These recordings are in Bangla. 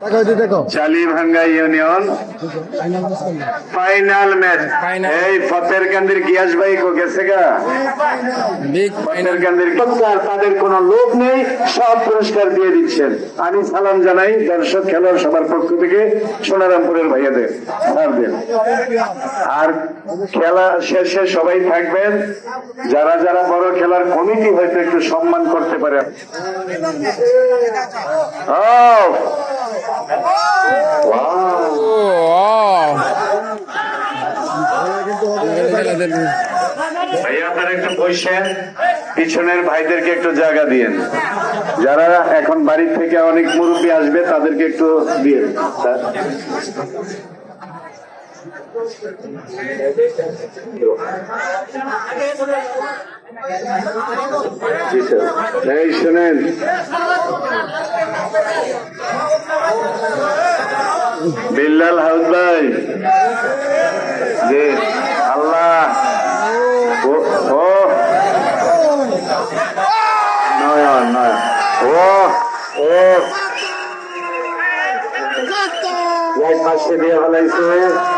টাকা দিতে দেখো চালিভাঙ্গা ইউনিয়ন। Final match. এই ফতের কান্দির গিয়াস ভাই কো গেছে গা? বিগ ফতের কান্দির পুরস্কার তাদের কোনো লোভ নেই সব পুরস্কার দিয়ে দিচ্ছেন। আমি সালাম জানাই দর্শক খেলোয়াড় সবার পক্ষ থেকে সোনারামপুরের ভাইয়াদের। স্যারদের আর খেলা শেষে সবাই থাকবেন। যারা যারা বড় খেলার কমিটি হয়তো একটু সম্মান করতে পারে। ও Wow! পিছনের ভাইদেরকে একটু জায়গা দিয়েন। যারা এখন বাড়ি থেকে অনেক মুরব্বী আসবে, তাদেরকে একটু দিয়ে স্যার এই শোনেন বিল্লাল হাউস ভাই। আল্লাহ। ও ও। নয়ন নয়ন। ও ও। লাইট পাশে দিয়ে ফেলাইছে।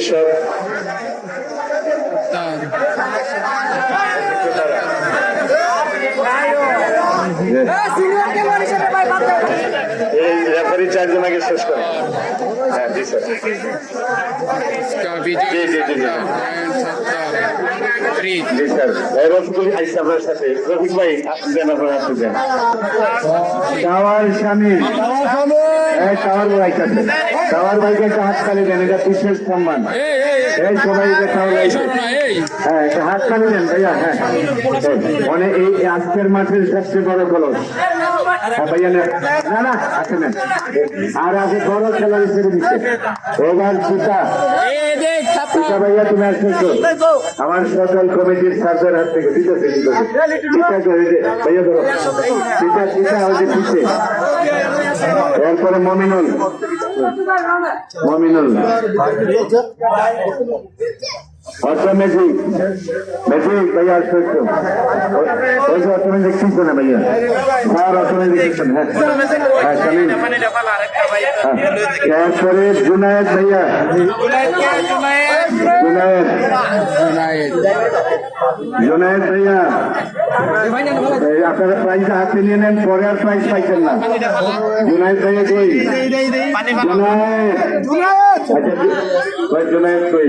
একে একে সব এই রেফারি চারজন আগে শেষ করে। হ্যাঁ জি স্যার জি জি জি জি। জি স্যার রফিকুল আইসা আপনার সাথে। রফিক ভাই আপনি দেন আপনার হাতে দেন। টাওয়ার শামিল টাওয়ার ভাই কাছে টাওয়ার ভাইকে একটা হাত খালি দেন এটা বিশেষ সম্মান। এই সবাই হ্যাঁ একটা হাত খালি দেন ভাইয়া হ্যাঁ। মানে এই আজকের মাঠের সবচেয়ে বড় কলস। হ্যাঁ ভাইয়া না না না আছে না আর আছে বড় খেলা হিসেবে দিচ্ছে এবার পিতা পিতা ভাইয়া তুমি আসছো আমার সকল কমিটির সার্জার হাত থেকে দে ভাইয়া ধরো। ওই যে পিছে এরপরে মমিনুল মমিনুল আচ্ছা ম্যাজিক ম্যাজিক ভাইয়া আসছো ওই যে অটোমেটিক দেখছিস না ভাইয়া? স্যার অটোমেটিক দেখছেন হ্যাঁ। হ্যাঁ শামিম হ্যাঁ। এরপরে জুনায়েদ ভাইয়া। জুনায়েদ। জুনায়েদ ভাইয়া। আপনারা প্রাইজ হাতে নিয়ে নেন পরে আর প্রাইজ পাইছেন না। জুনায়েদ ভাইয়া কই? জুনায়েদ। আচ্ছা জুনায়েদ কই?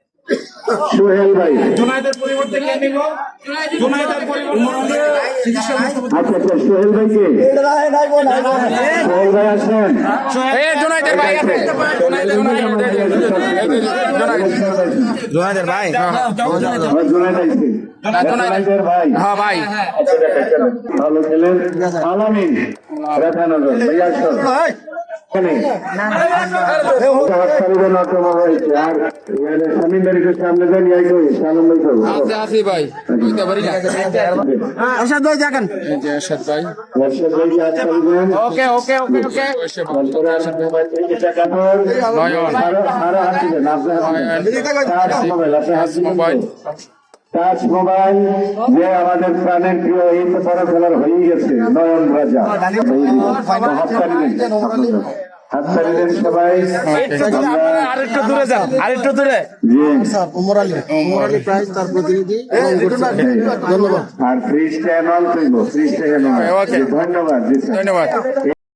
সোহেল ভাই। জুনাইদের পরিবর্তে কে নিব? জুনাইদের পরিবর্তে আচ্ছা আচ্ছা সোহেল ভাই কে সোহেল ভাই আসেন। জুনাইদের ভাই আইছে জুনায়েদের ভাই হ্যাঁ ভাই। আচ্ছা, দেখা চলো। ভালো খেলেন। আলামিন রাধানগর ভাই করব মোবাইল মোবাইল, যে আমাদের প্রাণের প্রিয় এই তো বড় খেলার হয়ে গেছে নয়ন রাজা আরেকটু দূরে যাও আরেকটু দূরে। ধন্যবাদ। ধন্যবাদ।